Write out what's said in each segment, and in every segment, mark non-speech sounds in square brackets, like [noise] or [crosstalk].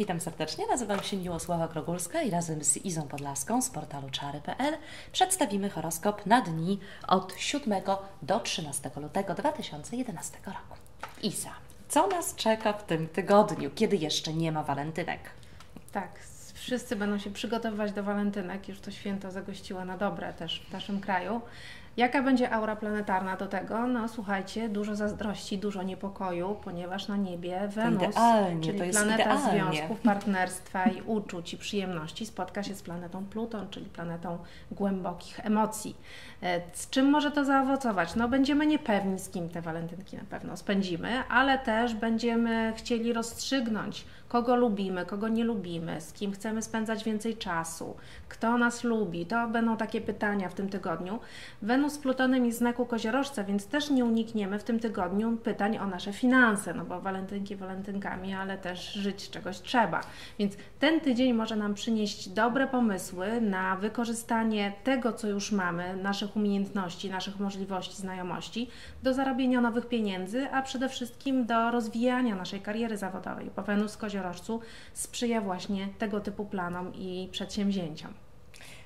Witam serdecznie, nazywam się Miłosława Krogulska i razem z Izą Podlaską z portalu czary.pl przedstawimy horoskop na dni od 7 do 13 lutego 2011 roku. Iza, co nas czeka w tym tygodniu, kiedy jeszcze nie ma walentynek? Tak, wszyscy będą się przygotowywać do walentynek, już to święto zagościło na dobre też w naszym kraju. Jaka będzie aura planetarna do tego? No słuchajcie, dużo zazdrości, dużo niepokoju, ponieważ na niebie Wenus, czyli planeta idealnie. związków, partnerstwa i uczuć i przyjemności, spotka się z planetą Pluton, czyli planetą głębokich emocji. E, Z czym może to zaowocować? No będziemy niepewni, z kim te walentynki na pewno spędzimy, ale też będziemy chcieli rozstrzygnąć, kogo lubimy, kogo nie lubimy, z kim chcemy spędzać więcej czasu, kto nas lubi. To będą takie pytania w tym tygodniu. Wenus Plutonem jest w znaku koziorożca, więc też nie unikniemy w tym tygodniu pytań o nasze finanse, no bo walentynki walentynkami, ale też żyć czegoś trzeba. Więc ten tydzień może nam przynieść dobre pomysły na wykorzystanie tego, co już mamy, naszych umiejętności, naszych możliwości, znajomości, do zarobienia nowych pieniędzy, a przede wszystkim do rozwijania naszej kariery zawodowej, bo Wenus w koziorożcu sprzyja właśnie tego typu planom i przedsięwzięciom.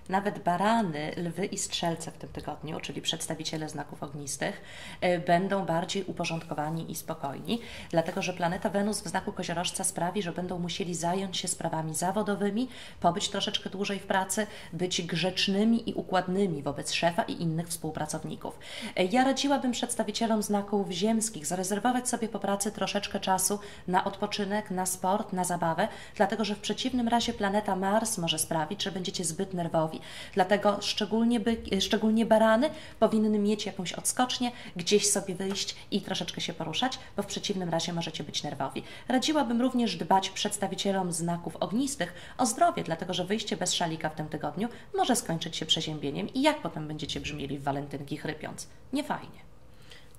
Nawet barany, lwy i strzelce w tym tygodniu, czyli przedstawiciele znaków ognistych, y, będą bardziej uporządkowani i spokojni, dlatego że planeta Wenus w znaku koziorożca sprawi, że będą musieli zająć się sprawami zawodowymi, pobyć troszeczkę dłużej w pracy, być grzecznymi i układnymi wobec szefa i innych współpracowników. Y, Ja radziłabym przedstawicielom znaków ziemskich zarezerwować sobie po pracy troszeczkę czasu na odpoczynek, na sport, na zabawę, dlatego że w przeciwnym razie planeta Mars może sprawić, że będziecie zbyt nerwowi. Dlatego szczególnie, by, szczególnie barany powinny mieć jakąś odskocznię, gdzieś sobie wyjść i troszeczkę się poruszać, bo w przeciwnym razie możecie być nerwowi. Radziłabym również dbać przedstawicielom znaków ognistych o zdrowie, dlatego że wyjście bez szalika w tym tygodniu może skończyć się przeziębieniem i jak potem będziecie brzmieli w walentynki chrypiąc? Nie fajnie.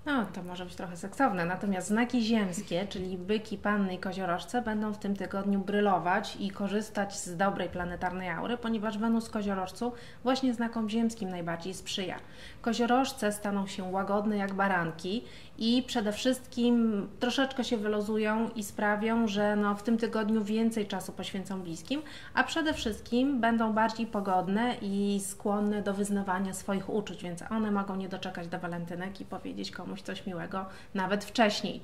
No, to może być trochę seksowne. Natomiast znaki ziemskie, czyli byki, panny i koziorożce, będą w tym tygodniu brylować i korzystać z dobrej planetarnej aury, ponieważ Wenus koziorożcu właśnie znakom ziemskim najbardziej sprzyja. Koziorożce staną się łagodne jak baranki i przede wszystkim troszeczkę się wylozują i sprawią, że no, w tym tygodniu więcej czasu poświęcą bliskim, a przede wszystkim będą bardziej pogodne i skłonne do wyznawania swoich uczuć, więc one mogą nie doczekać do walentynek i powiedzieć komuś coś miłego nawet wcześniej.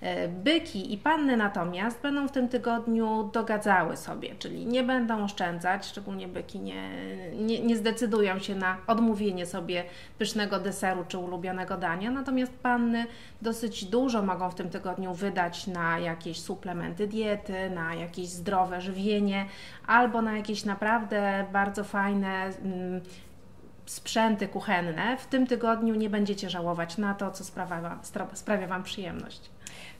E, Byki i panny natomiast będą w tym tygodniu dogadzały sobie, czyli nie będą oszczędzać, szczególnie byki nie, nie, nie zdecydują się na odmówienie sobie pysznego deseru czy ulubionego dania, natomiast panny dosyć dużo mogą w tym tygodniu wydać na jakieś suplementy diety, na jakieś zdrowe żywienie albo na jakieś naprawdę bardzo fajne mm, sprzęty kuchenne. W tym tygodniu nie będziecie żałować na to, co sprawia Wam, sprawia wam przyjemność.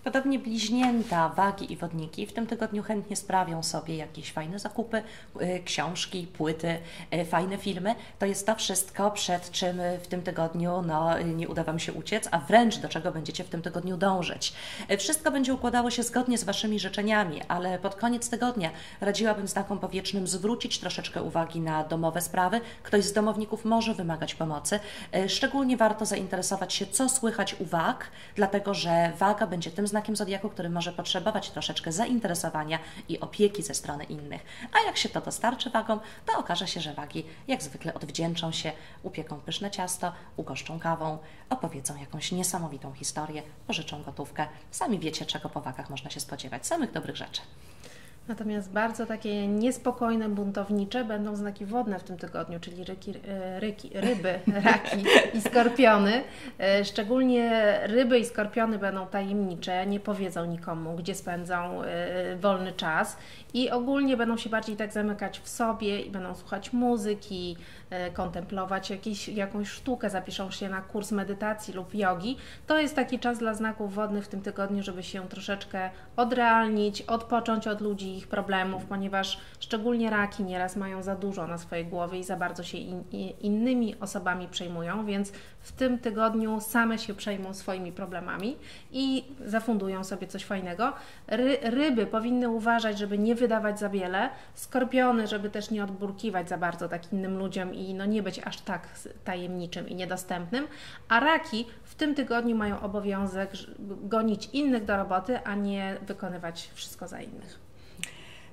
Podobnie bliźnięta, wagi i wodniki w tym tygodniu chętnie sprawią sobie jakieś fajne zakupy, y, książki, płyty, y, fajne filmy. To jest to wszystko, przed czym w tym tygodniu no, nie uda Wam się uciec, a wręcz do czego będziecie w tym tygodniu dążyć. Y, Wszystko będzie układało się zgodnie z Waszymi życzeniami, ale pod koniec tygodnia radziłabym znakom powietrznym zwrócić troszeczkę uwagi na domowe sprawy. Ktoś z domowników może wymagać pomocy. Szczególnie warto zainteresować się, co słychać u wag, dlatego że waga będzie tym znakiem zodiaku, który może potrzebować troszeczkę zainteresowania i opieki ze strony innych. A jak się to dostarczy wagom, to okaże się, że wagi jak zwykle odwdzięczą się, upieką pyszne ciasto, ugoszczą kawą, opowiedzą jakąś niesamowitą historię, pożyczą gotówkę. Sami wiecie, czego po wagach można się spodziewać. Samych dobrych rzeczy. Natomiast bardzo takie niespokojne, buntownicze będą znaki wodne w tym tygodniu, czyli ryki, e, ryki, ryby, [laughs] raki i skorpiony. E, Szczególnie ryby i skorpiony będą tajemnicze, nie powiedzą nikomu, gdzie spędzą e, wolny czas i ogólnie będą się bardziej tak zamykać w sobie i będą słuchać muzyki, kontemplować jakieś, jakąś sztukę, zapiszą się na kurs medytacji lub jogi. To jest taki czas dla znaków wodnych w tym tygodniu, żeby się troszeczkę odrealnić, odpocząć od ludzi ich problemów, ponieważ szczególnie raki nieraz mają za dużo na swojej głowie i za bardzo się in, innymi osobami przejmują, więc w tym tygodniu same się przejmą swoimi problemami i zafundują sobie coś fajnego. Ry, ryby powinny uważać, żeby nie wydawać za wiele, skorpiony, żeby też nie odburkiwać za bardzo tak innym ludziom i no nie być aż tak tajemniczym i niedostępnym, a raki w tym tygodniu mają obowiązek gonić innych do roboty, a nie wykonywać wszystko za innych.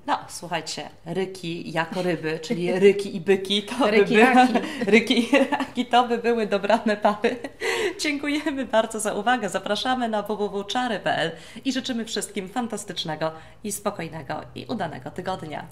No, słuchajcie, ryki jako ryby, czyli ryki i byki, to Ryki, by raki. [laughs] ryki i raki to by były dobrane pary. [laughs] Dziękujemy bardzo za uwagę. Zapraszamy na www.czary.pl i życzymy wszystkim fantastycznego i spokojnego i udanego tygodnia.